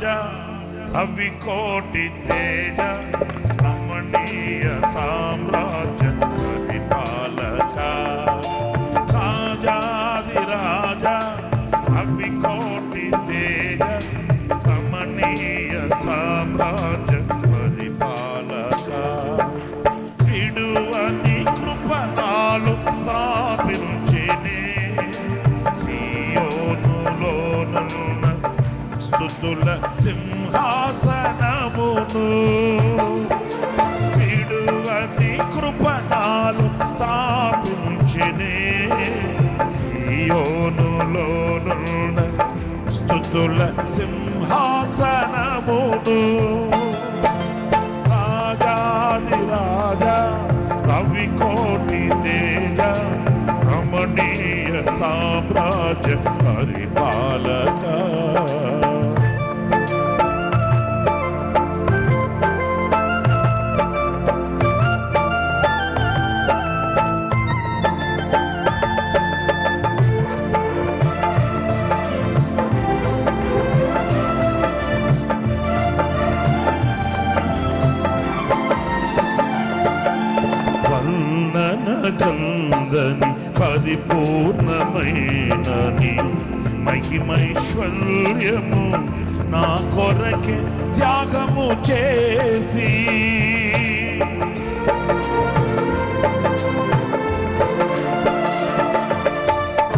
రాజా అవి కోటి తేజ రమణీయ సామ్రాజ్య పరిపాలక రాజాది రాజా స్థుతుల సింహాసనమును విడువని కృపణాలు స్థాపించినే సియోనులోనున్న స్థుతుల సింహాసనమును. రాజాది రాజా రవి కోటి తేజ రమణీయ సామ్రాజ్య పరిపాలక పరిపూర్ణమైన నీ మహిమైశ్వర్యము నా కొరకే త్యాగము చేసి.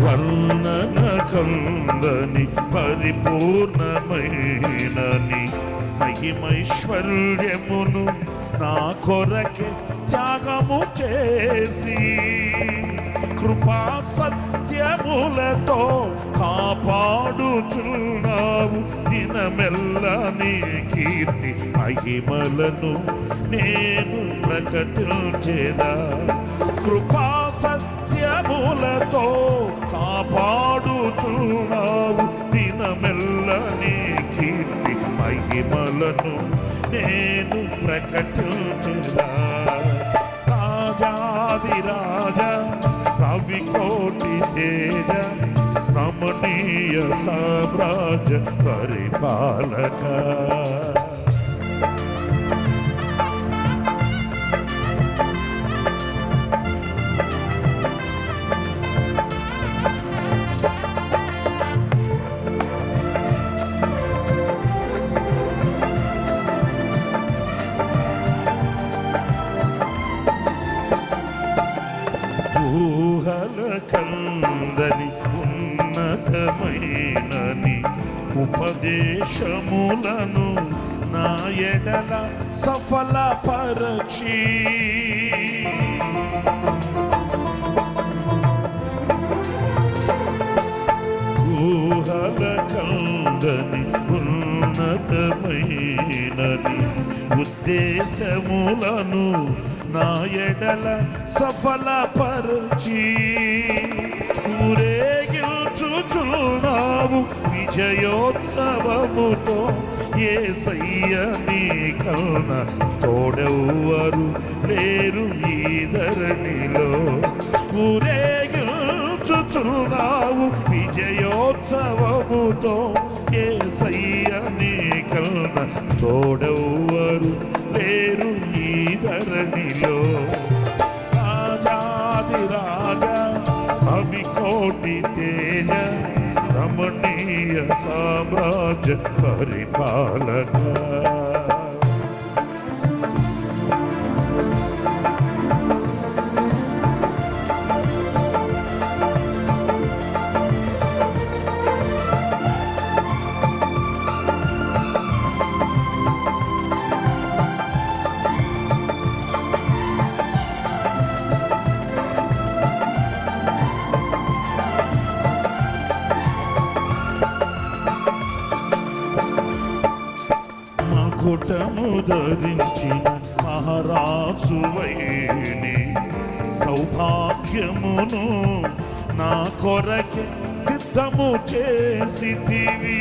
వర్ణన కందని పరిపూర్ణమైనని మహిమైశ్వర్యమును నా కొరకే త్యాగము చేసి. కృపా సత్యములతో కాపాడుచున్నావు. దినమెల్ల నీ కీర్తి మహిమలను నేను ప్రకటించేదా. కృపా సత్యములతో కాపాడుచున్నావు. దినమెల్ల నీ కీర్తి మహిమలను నేను ప్రకటించేదా. తేజ రమణీయ సామ్రాజ్య పరిపాలక. కందని ఉన్నతమైనని ఉపదేశములను నా ఎడల సఫల పరచి ఊహల కందని ఉన్నతమైనని ఉద్దేశములను నా ఎడల సఫల సఫలపరచి. ఊరేగించుచున్నావు విజయోత్సవముతో ఏ సయ్య నీ కన్న తోడెవ్వరు లేరు ఈ ధరణిలో. ఊరేగించుచున్నావు విజయోత్సవముతో ఏ సయ్య నీ కన్న తోడెవ్వరు రమణీయ సామ్రాజ్య పరిపాలన. మకుటము ధరించిన మహారాజువైని సౌభాగ్యమును నా కొరకే సిద్ధము చేసితివి.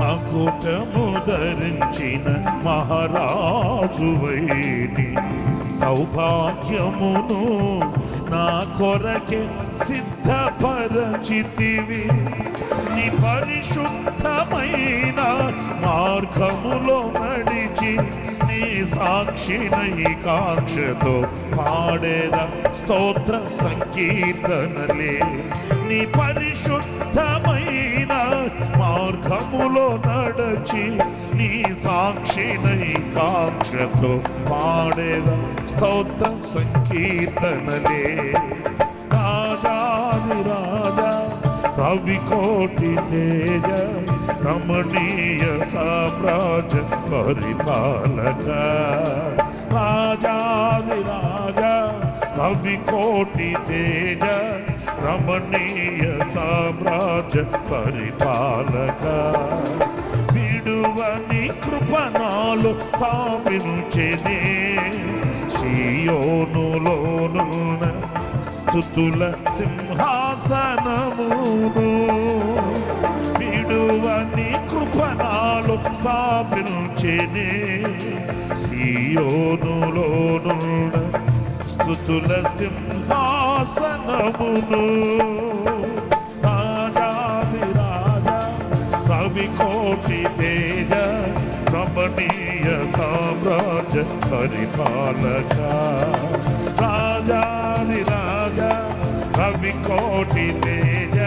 మకుటము ధరించిన మహారాజువైని సౌభాగ్యమును నా కొరకే సిద్ధ సిద్ధపరచితివి నీ పరిశుద్ధమైన మార్గములో నడిచి నీ సాక్షినై కాక్షతో పాడేద స్తోత్ర సంకీర్తనలే. నీ పరిశుద్ధమైన మార్గములో నడచి నీ సాక్షినై కాక్షతో పాడేద స్తోత్ర సంకీర్తనలే. రాజా రవికోటి తేజ రమణీయ సామ్రాజ్య పరిపాలక. రాజాది రాజా రవికోటి తేజ రమణీయ సామ్రాజ్య పరిపాలక. విడువని కృపణాలు స్థాపించేనే సియోనులోనున్న స్థుతుల సింహాసనమును విడువని కృపణాలు స్థాపించేనే సియోనులోనున్న స్థుతుల సింహాసనమును. రాజాది రాజా రవి కోటి తేజ రమణీయ సామ్రాజ్య పరిపాలక. కోటి తేజ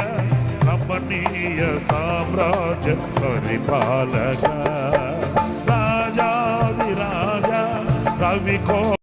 రమణీయ సామ్రాజ్య పరిపాలక. రాజాది రాజా రవి కో